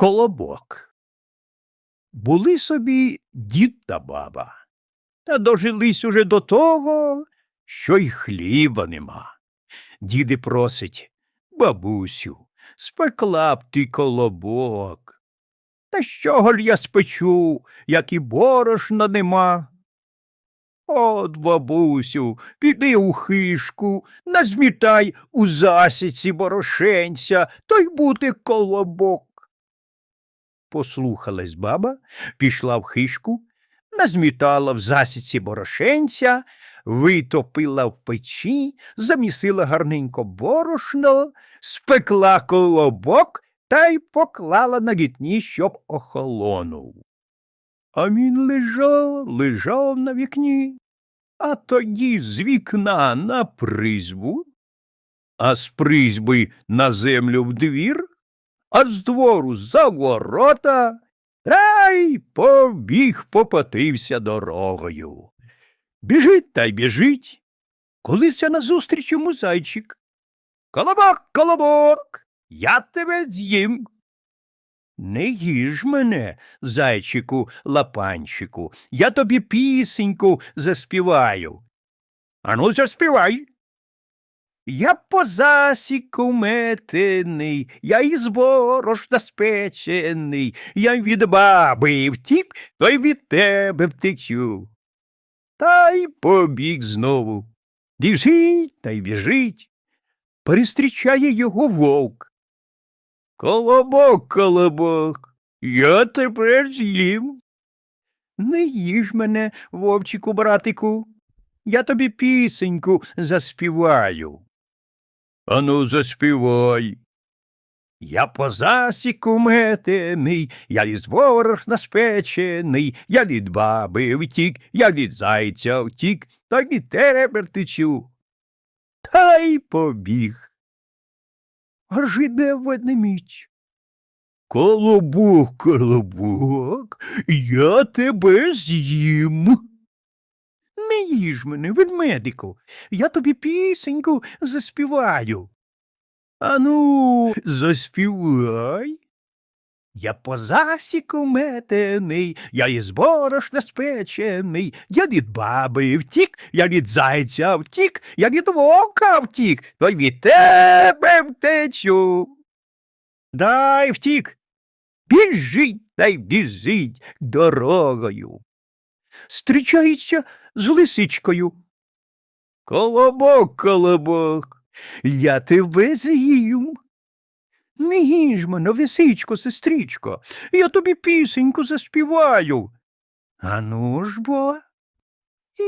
Колобок. Були собі дід та баба, та дожились уже до того, що й хліба нема. Діди просить, бабусю, спекла б ти колобок. Та чого ж я спечу, як і борошна нема? От, бабусю, піди у хишку, назмітай у засіці борошенця, то й бути колобок. Послухалась баба, пішла в хишку, назмітала в засіці борошенця, витопила в печі, замісила гарненько борошно, спекла колобок та й поклала на вікні, щоб охолонув. А він лежав, лежав на вікні, а тоді з вікна на призьбу, а з призьби на землю в двір, а з двору за ворота, та побіг попотився дорогою. Біжить та й біжить. Колився назустріч йому зайчик. Колобок, колобок, я тебе з'їм. Не їж мене, зайчику лапанчику, я тобі пісеньку заспіваю. Ану, заспівай. Я по засіку метений, я із борошна спечений, я від баби втік, то й від тебе втечу. Та й побіг знову. Біжить та й біжить. Перестрічає його вовк. Колобок, колобок, я тепер з'їм. Не їж мене, вовчику, братику, я тобі пісеньку заспіваю. Ану, заспівай. Я по засіку метений, я із ворожна спечений, я від баби втік, я від зайця втік, та від тебе втечу. Та й побіг. Аж іде ведмідь. Колобок, колобок, я тебе з'їм. Їж мене, ведмедику, я тобі пісеньку заспіваю. Ану, заспівай. Я по засіку метений, я із борошна спечений, я від баби втік, я від зайця втік, я від вовка втік, то й від тебе втечу. Дай втік. Біжить та й біжить дорогою. Стрічається з лисичкою. Колобок, колобок, я тебе з'їм. Не їж мене, висичко, сестричко, я тобі пісеньку заспіваю. Ану ж бо.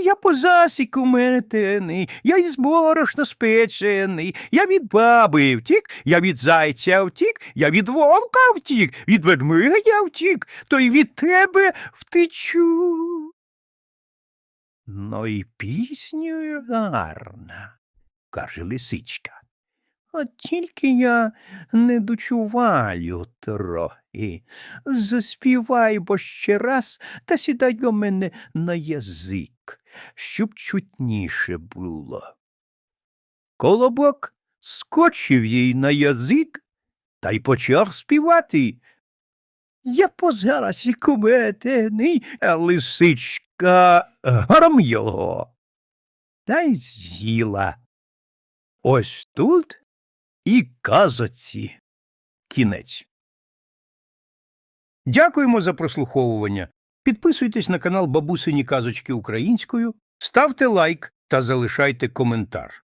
Я по засіку метений, я із борошна спечений, я від баби втік, я від зайця втік, я від вовка втік, від ведмедя втік, то й від тебе втечу. Ну і пісню гарна, каже лисичка. От тільки я не дочуваю трохи. Заспівай бо ще раз та сідай до мене на язик, щоб чутніше було. Колобок скочив їй на язик та й почав співати. Я по зарасі куметений, а лисичка гром його. Та й з'їла. Ось тут і казоці. Кінець. Дякуємо за прослуховування. Підписуйтесь на канал Бабусині Казочки Українською, ставте лайк та залишайте коментар.